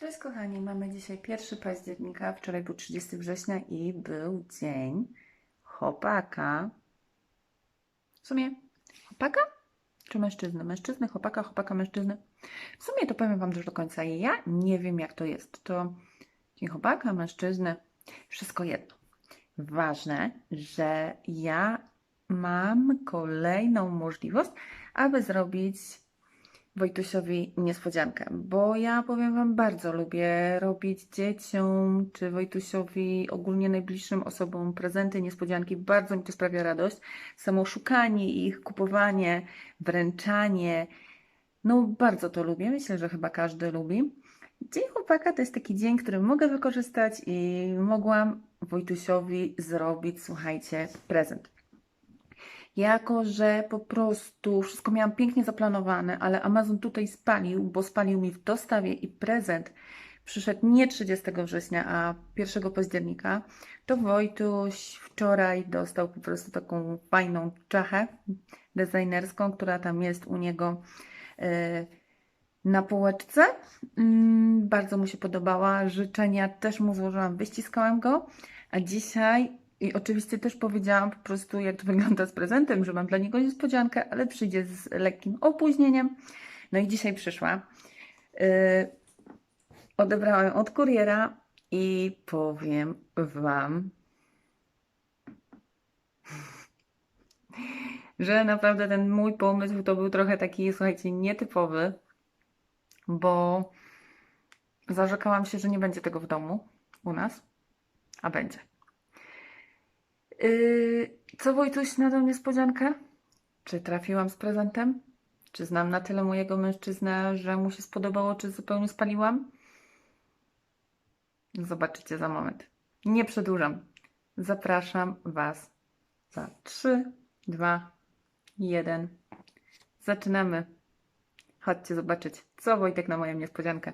Cześć kochani, mamy dzisiaj 1 października, wczoraj był 30 września i był dzień chłopaka. W sumie chłopaka czy mężczyzny? Mężczyzny, chłopaka, chłopaka, mężczyzny. W sumie to powiem Wam, że do końca ja nie wiem jak to jest. To dzień chłopaka, mężczyzny, wszystko jedno. Ważne, że ja mam kolejną możliwość, aby zrobić Wojtusiowi niespodziankę, bo ja powiem Wam, bardzo lubię robić dzieciom czy Wojtusiowi, ogólnie najbliższym osobom prezenty, niespodzianki. Bardzo mi to sprawia radość. Samo szukanie ich, kupowanie, wręczanie. No, bardzo to lubię. Myślę, że chyba każdy lubi. Dzień chłopaka to jest taki dzień, który mogę wykorzystać i mogłam Wojtusiowi zrobić, słuchajcie, prezent. Jako, że po prostu wszystko miałam pięknie zaplanowane, ale Amazon tutaj spalił, bo spalił mi w dostawie i prezent przyszedł nie 30 września, a 1 października, to Wojtuś wczoraj dostał po prostu taką fajną czachę designerską, która tam jest u niego e, na półeczce. Mm, Bardzo mu się podobała. Życzenia też mu złożyłam, wyściskałam go. A dzisiaj, i oczywiście też powiedziałam po prostu, jak to wygląda z prezentem, że mam dla niego niespodziankę, ale przyjdzie z lekkim opóźnieniem. No i dzisiaj przyszła. Yy, odebrałam ją od kuriera i powiem Wam, że naprawdę ten mój pomysł to był trochę taki, słuchajcie, nietypowy, bo zarzekałam się, że nie będzie tego w domu u nas, a będzie. Yy, co Wojtuś na tą niespodziankę? Czy trafiłam z prezentem? Czy znam na tyle mojego mężczyznę, że mu się spodobało, czy zupełnie spaliłam? Zobaczycie za moment. Nie przedłużam. Zapraszam Was za 3, 2, 1. Zaczynamy. Chodźcie zobaczyć, co Wojtek na moją niespodziankę.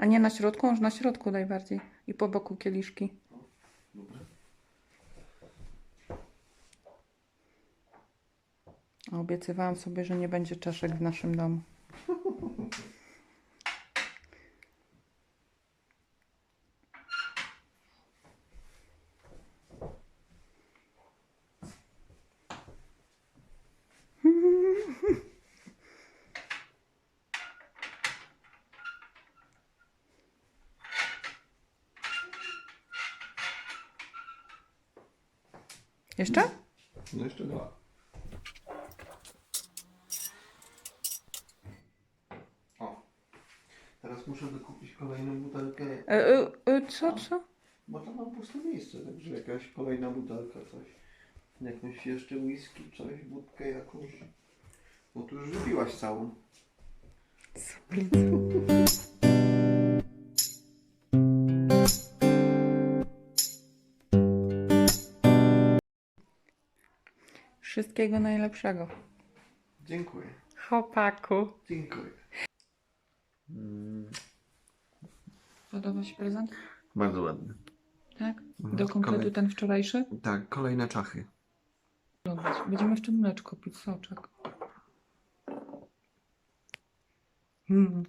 A nie na środku, może na środku najbardziej. I po boku kieliszki. Obiecywałam sobie, że nie będzie czaszek w naszym domu. Jeszcze? No jeszcze dwa. O. Teraz muszę dokupić kolejną butelkę, E, e, e, co, co? bo tam mam puste miejsce, także jakaś kolejna butelka, coś. Jakąś jeszcze whisky, coś, wódkę jakąś. Bo tu już wypiłaś całą. Wszystkiego najlepszego. Dziękuję. Chłopaku. Dziękuję. Podoba się prezent? Bardzo ładny. Tak? Mhm, Do konkretu kolej- ten wczorajszy? Tak, kolejne czachy. Dobra, będziemy w tym mleczko pić soczek. Mm.